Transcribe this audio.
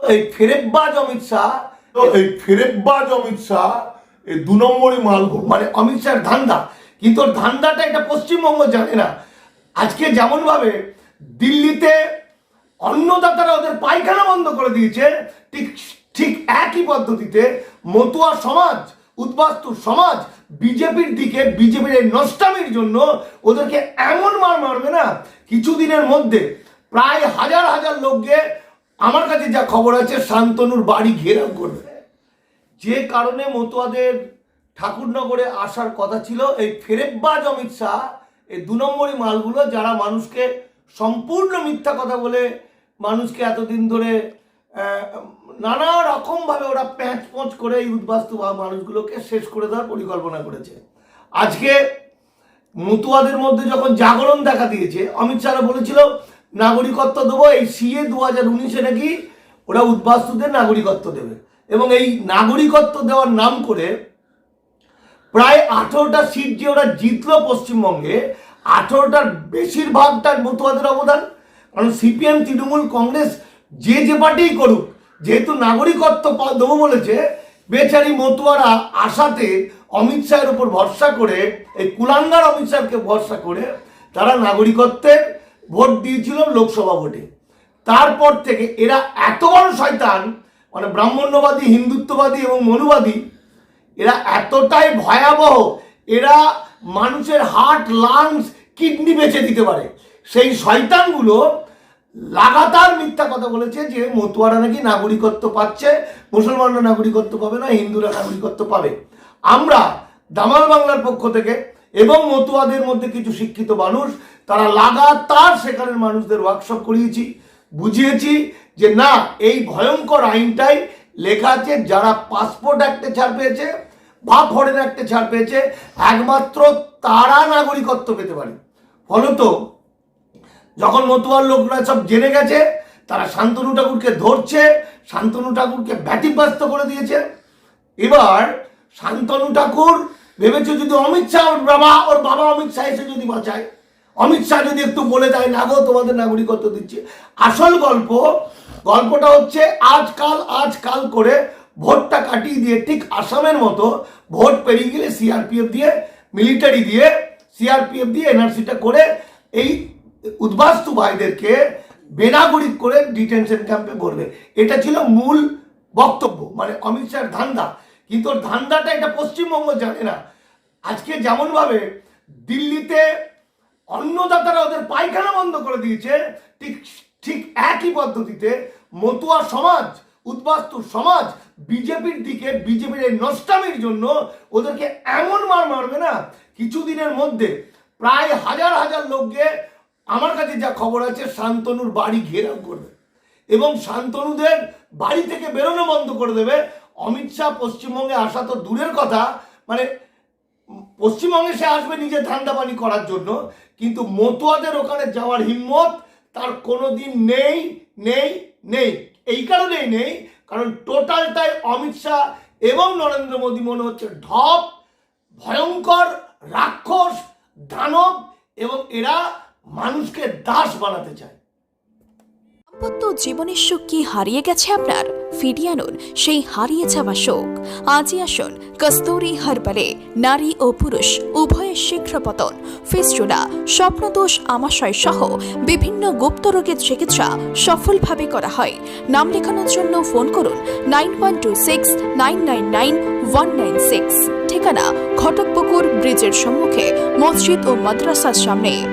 এই ফেরেববাজ অমিত শাহ এই ফেরেববাজ অমিত শাহ এই দু নম্বরই মাল মানে অমিত শাহের ধান্দা। কিন্তু ওর ধান্দাটা এটা পশ্চিমবঙ্গ জানে না। আজকে যেমন ভাবে দিল্লিতে অন্নদাতারা ওদের পায়খানা বন্ধ করে দিয়েছে ঠিক ঠিক একই পদ্ধতিতে মতুয়া সমাজ উদ্বাস্তু সমাজ বিজেপির দিকে বিজেপির এই নষ্টামির জন্য ওদেরকে এমন মার মারবে না। কিছুদিনের মধ্যে প্রায় হাজার হাজার লোককে আমার কাছে যা খবর আছে, শান্তনুর বাড়ি ঘেরাও করবে। যে কারণে মতুয়াদের ঠাকুরনগরে আসার কথা ছিল, এই ফেরেববাজ অমিত শাহ, এই দু নম্বরই মালগুলো, যারা মানুষকে সম্পূর্ণ মিথ্যা কথা বলে, মানুষকে এতদিন ধরে নানা রকমভাবে ওরা প্যাঁচ পোঁচ করে এই উদ্বাস্তু মানুষগুলোকে শেষ করে দেওয়ার পরিকল্পনা করেছে। আজকে মতুয়াদের মধ্যে যখন জাগরণ দেখা দিয়েছে, অমিত শাহ বলেছিল নাগরিকত্ব দেবো, এই সিএ দু হাজার উনিশে নাকি ওরা উদ্বাস্তুদের নাগরিকত্ব দেবে। এবং এই নাগরিকত্ব দেওয়ার নাম করে প্রায় আঠেরোটা সিট যে ওরা জিতলো পশ্চিমবঙ্গে, আঠেরোটার বেশিরভাগটার মতুয়াদের অবদান। কারণ সিপিএম, তৃণমূল, কংগ্রেস যে যে পার্টিই করুক, যেহেতু নাগরিকত্ব দেবো বলেছে, বেচারি মতুয়ারা আশাতে অমিত শাহের উপর ভরসা করে, এই কুলাঙ্গার অমিত শাহকে ভরসা করে, তারা নাগরিকত্বের ভোট দিয়েছিল লোকসভা ভোটে। তারপর থেকে এরা এত বড় শয়তান মানে ব্রাহ্মণ্যবাদী, হিন্দুত্ববাদী এবং মনুবাদী, এরা এতটাই ভয়াবহ, এরা মানুষের হার্ট, লাংস, কিডনি বেঁচে দিতে পারে। সেই শয়তানগুলো লাগাতার মিথ্যা কথা বলেছে যে মতুয়ারা নাকি নাগরিকত্ব পাচ্ছে, মুসলমানরা নাগরিকত্ব পাবে না, হিন্দুরা নাগরিকত্ব পাবে। আমরা দামাল বাংলার পক্ষ থেকে এবং মতুয়াদের মধ্যে কিছু শিক্ষিত মানুষ, তারা লাগাতার সেখানের মানুষদের ওয়ার্কশপ করিয়েছি, বুঝিয়েছি যে না, এই ভয়ঙ্কর আইনটাই লেখা আছে, যারা পাসপোর্ট অ্যাক্টে ছাড় পেয়েছে বা ফরেন অ্যাক্টে ছাড় পেয়েছে, একমাত্র তারা নাগরিকত্ব পেতে পারে। ফলত, যখন মতুয়ার লোকরা সব জেনে গেছে, তারা শান্তনু ঠাকুরকে ধরছে, শান্তনু ঠাকুরকে ব্যতিব্যস্ত করে দিয়েছে। এবার শান্তনু ঠাকুর ভেবেছে যদি অমিত শাহ ওর বাবা ওর বাবা অমিত শাহ এসে যদি বাঁচায়? অমিত শাহ যদি একটু বলে দেয়, না গো, তোমাদের নাগরিকত্ব দিচ্ছে। আসল গল্প, গল্পটা হচ্ছে আজকাল আজকাল করে ভোটটা কাটিয়ে দিয়ে ঠিক আসামের মতো ভোট পেরিয়ে গেলে সিআরপিএফ দিয়ে, মিলিটারি দিয়ে, সিআরপিএফ দিয়ে এনআরসিটা করে এই উদ্বাস্তু ভাইদেরকে বেনাগরিক করে ডিটেনশন ক্যাম্পে ভরবে এটা ছিল মূল বক্তব্য মানে অমিত শাহের ধান্দা। কিন্তু ওর ধান্দাটা এটা পশ্চিমবঙ্গ জানে না। আজকে যেমনভাবে দিল্লিতে অন্নদাতারা ওদের পায়খানা বন্ধ করে দিয়েছে, ঠিক ঠিক একই পদ্ধতিতে মতুয়া সমাজ, উদ্বাস্তু সমাজ, বিজেপির দিকে, বিজেপির এই নষ্টামির জন্য ওদেরকে এমন মার মারবে না, কিছুদিনের মধ্যে প্রায় হাজার হাজার লোককে আমার কাছে যা খবর আছে, শান্তনুর বাড়ি ঘেরাও করবে এবং শান্তনুদের বাড়ি থেকে বেরোনো বন্ধ করে দেবে অমিত শাহ পশ্চিমবঙ্গে আসা তো দূরের কথা মানে পশ্চিমবঙ্গে সে আসবে নিজের ধান্দাবানি করার জন্য, কিন্তু মতুয়াদের ওখানে যাওয়ার হিম্মত তার কোনো দিন নেই নেই নেই। এই কারণেই নেই, কারণ টোটালটাই অমিত শাহ এবং নরেন্দ্র মোদী মনে হচ্ছে ঢপ, ভয়ঙ্কর, রাক্ষস, দানব এবং এরা মানুষকে দাস বানাতে চায়। দাম্পত্য জীবনের সুখ কি হারিয়ে গেছে আপনার। ফিরিয়ে আনুন সেই হারিয়ে যাওয়া শোক আজই আসুন কস্তুরী হারবালে, নারী ও পুরুষ, উভয়ের শীঘ্র পতন। ফিস্টুলা, স্বপ্নদোষ আমাশয় সহ বিভিন্ন গুপ্ত রোগের চিকিৎসা সফলভাবে করা হয়। নাম লেখানোর জন্য ফোন করুন nine one two six nine nine nine one nine six. ঠিকানা, ঘটকপুকুর, ব্রিজের সম্মুখে, মসজিদ ও মাদ্রাসার সামনে।